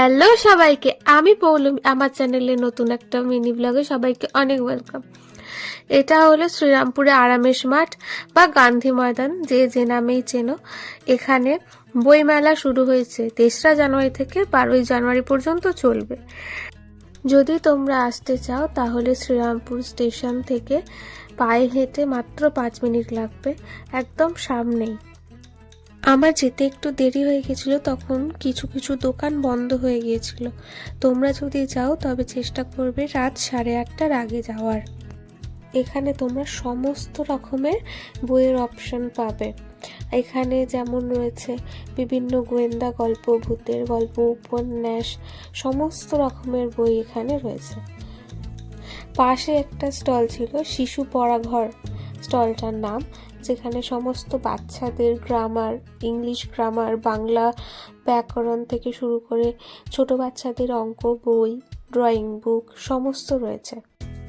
Hello সবাইকে, আমি পৌলমি, আমার চ্যানেলে নতুন একটা মিনি ব্লগে সবাইকে অনেক ওয়েলকাম এটা হলো শ্রীরামপুরে আরামেশ মাঠ বা গান্ধী ময়দান, যে যে নামেই চেনো। এখানে বইমেলা শুরু হয়েছে, তেসরা জানুয়ারি থেকে বারোই জানুয়ারি পর্যন্ত চলবে। যদি তোমরা আসতে চাও, তাহলে শ্রীরামপুর স্টেশন থেকে পায়ে হেঁটে মাত্র পাঁচ মিনিট লাগবে, একদম সামনেই। আমার যেতে একটু দেরি হয়ে গেছিল, তখন কিছু কিছু দোকান বন্ধ হয়ে গিয়েছিল। তোমরা যদি যাও, তবে চেষ্টা করবে রাত সাড়ে আটটার আগে যাওয়ার। এখানে তোমরা সমস্ত রকমের বইয়ের অপশন পাবে। এখানে যেমন রয়েছে বিভিন্ন গোয়েন্দা গল্প, ভূতের গল্প, উপন্যাস, সমস্ত রকমের বই এখানে রয়েছে। পাশে একটা স্টল ছিল, শিশু পড়াঘর স্টলটার নাম যেখানে সমস্ত বাচ্চাদের গ্রামার ইংলিশ গ্রামার বাংলা ব্যাকরণ থেকে শুরু করে ছোট বাচ্চাদের অঙ্ক, বই ড্রয়িং বুক সমস্ত রয়েছে।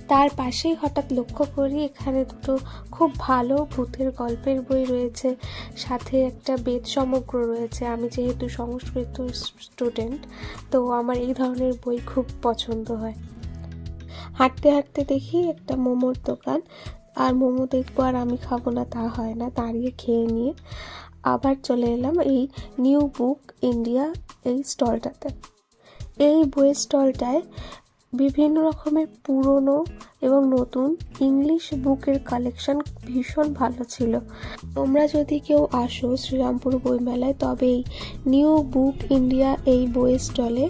তার পাশেই হঠাৎ লক্ষ্য করি এখানে দুটো খুব ভালো ভূতের গল্পের বই রয়েছে, সাথে একটা বেদ সমগ্র রয়েছে। আমি যেহেতু সংস্কৃত স্টুডেন্ট তো আমার এই ধরনের বই খুব পছন্দ হয়। হাঁটতে হাঁটতে দেখি একটা মোমোর দোকান আর মোমো দেখব আর আমি খাব না, তা হয় না। দাঁড়িয়ে খেয়ে নিয়ে আবার চলে এলাম এই নিউ বুক ইন্ডিয়া এই স্টলটাতে। এই বইয়ের স্টলটায় বিভিন্ন রকমের পুরনো এবং নতুন ইংলিশ বুকের কালেকশন ভীষণ ভালো ছিল। তোমরা যদি কেউ আসো শ্রীরামপুর বইমেলায়, তবে এই নিউ বুক ইন্ডিয়া এই বইয়ের স্টলে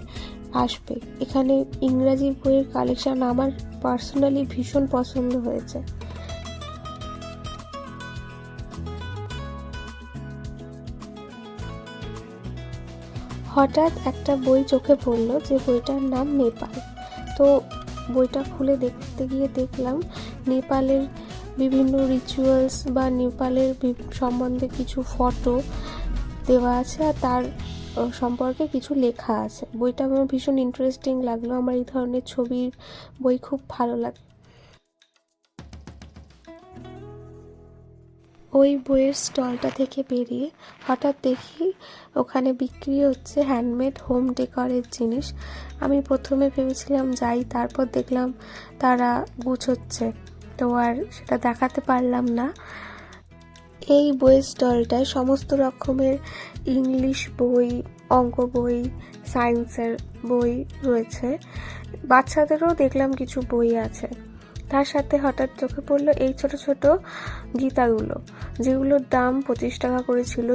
আসবে। এখানে ইংরাজি বইয়ের কালেকশন আমার পার্সোনালি ভীষণ পছন্দ হয়েছে। হঠাৎ একটা বই চোখে পড়ল যে বইটার নাম নেপাল। তো বইটা খুলে দেখতে গিয়ে দেখলাম নেপালের বিভিন্ন রিচুয়ালস বা নেপালের সম্বন্ধে কিছু ফটো দেওয়া আছে আর তার সম্পর্কে কিছু লেখা আছে। বইটা আমার ভীষণ ইন্টারেস্টিং লাগল। আমার এই ধরনের ছবির বই খুব ভালো লাগে ওই বইয়ের স্টলটা থেকে বেরিয়ে হঠাৎ দেখি ওখানে বিক্রি হচ্ছে হ্যান্ডমেড হোম ডেকরের জিনিস। আমি প্রথমে ভেবেছিলাম যাই, তারপর দেখলাম তারা গুছোচ্ছে। তো আর সেটা দেখাতে পারলাম না। এই বইয়ের স্টলটায় সমস্ত রকমের ইংলিশ বই, অঙ্ক বই সায়েন্সের বই রয়েছে। বাচ্চাদেরও দেখলাম কিছু বই আছে। তার সাথে হঠাৎ চোখে পড়ল এই ছোট ছোট গীতাগুলো, যেগুলোর দাম পঁচিশ টাকা করে ছিল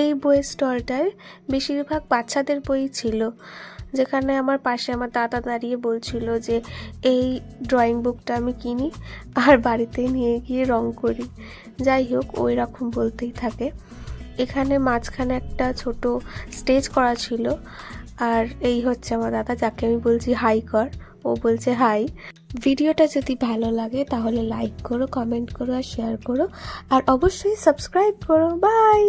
এই বইয়ের স্টলটায় বেশিরভাগ বাচ্চাদের বই ছিল। যেখানে আমার পাশে আমার দাদা দাঁড়িয়ে বলছিল যে, এই ড্রয়িং বুকটা আমি কিনি আর বাড়িতে নিয়ে গিয়ে রং করি। যাই হোক, ওই রকম বলতেই থাকে। এখানে মাঝখানে একটা ছোট স্টেজ করা ছিল আর এই হচ্ছে আমার দাদা, যাকে আমি বলছি হাই কর। ও বলছে হাই ভিডিওটা যদি ভালো লাগে তাহলে লাইক করো কমেন্ট করো আর শেয়ার করো। আর অবশ্যই সাবস্ক্রাইব করো। বাই